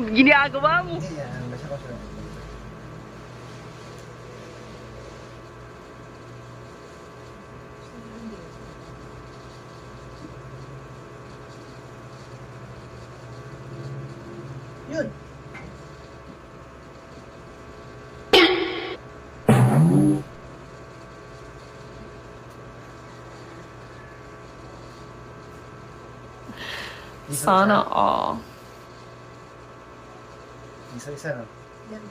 Ginagawa mo. Yan, basta ko siya. Yun. Sana all. Isa-isa no? Yan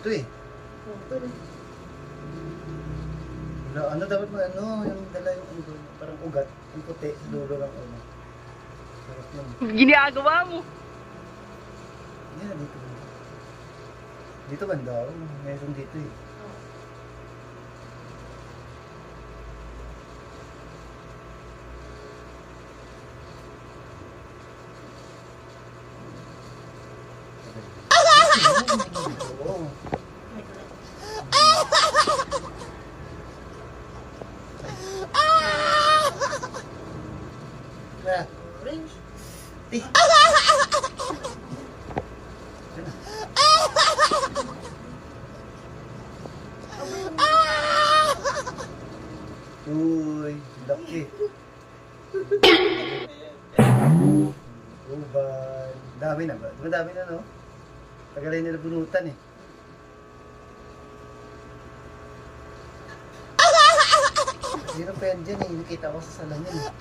to eh. Putol. Wala, ano dapat mo, ano, yung dala yung ano, parang ugat, yung puti, dulo ng ano. Sarap yun. Ginagawa mo. Yan, dito. Dito banda, oh. meron dito eh. Kaya, Orange. di. Uy, laki. Uban. Dami na ba? Madami na, no? Tagalay nila bunutan eh. Pa yan dyan eh. Nakita ko sa salamin eh.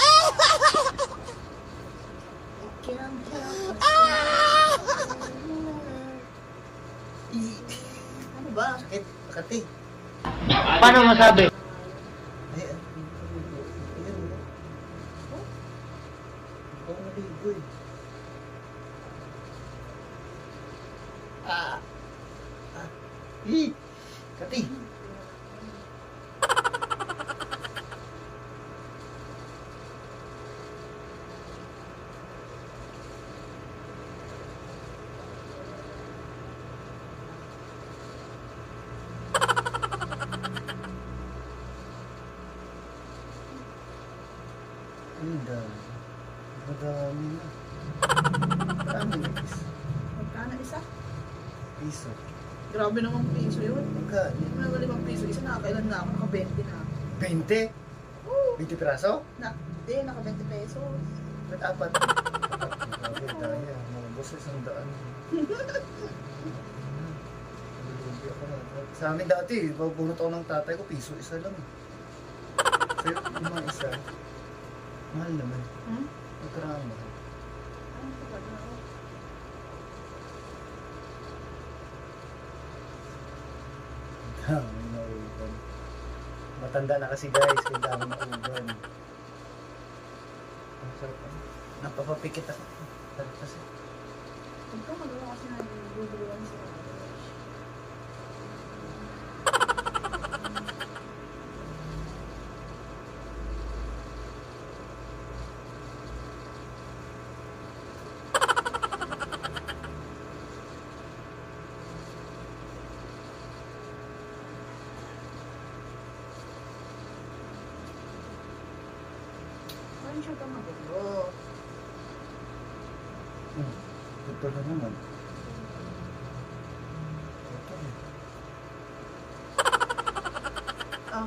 Ikaw naligo eh. Ah! Ah! Hi! Kati! Dami. Madami na. Marami na is. Magkano isa? Piso. Grabe naman piso yun. Magkano? Hindi mo na limang piso. Isa nakakailan na ako. Naka-20 na. 20? Oo. 20 piraso? Na, hindi, naka-20 pesos. Ba't apat? Grabe, daya. Mga boss, isang daan. Sa amin dati, babunot ako ng tatay ko, piso isa lang. Sa'yo, yung mga isa, mahal naman. Hmm? Magkaraan mahal. Ano ba ba? Dami na uban. Matanda na kasi guys, kung dami na uban. Ang sarap ano. Napapapikit ako. Sarap kasi. Huwag ka magawa kasi na guguluhan sa Ano ka magulo? Hmm. Ito na naman. Ito eh. Ah,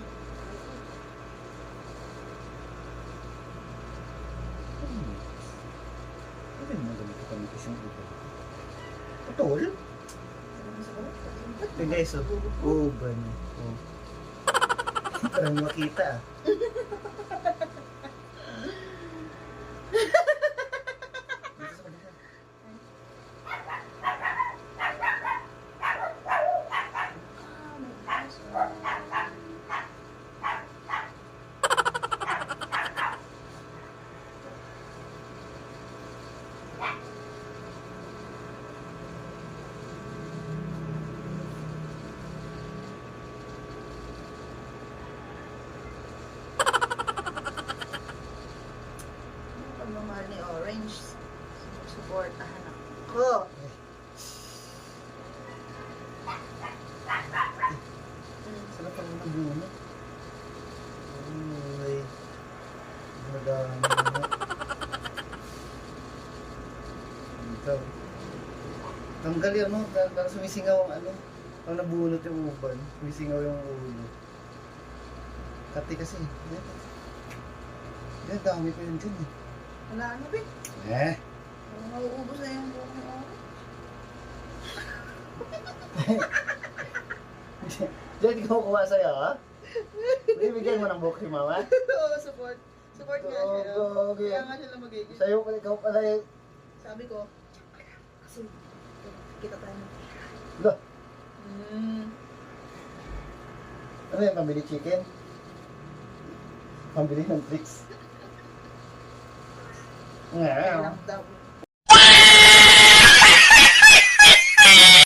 Hmm. Ano yung mga ganito kami kasi yung uban? Putol? ano sa ulo? Ito guys, oh. Uban. Oh. Parang makita ah. Dito sa kabila. suportahan ako. Mm. Sarap ang nabunot. Uy. Madami na. Ikaw. Tanggal yan, no? Parang parang sumisingaw ang ano. Ang nabunot yung uban. Sumisingaw yung ulo. Kati kasi. Yan. Yan, dami pa yun dyan eh. Wala ano, be? Eh. Parang Mauubos na yung buong oras. Diyan, di ko kuha sa'yo, ha? Bibigyan mo ng buhok si mama? Oo, support. Support nga siya. Oo, okay. Kaya nga siya lumagigil. Sa'yo ikaw pala yung... Sabi ko, kasi kita tayo ng Lo, Mm. ano yung pambili chicken? Pambili ng tricks. Kaya Ngayon. lang daw.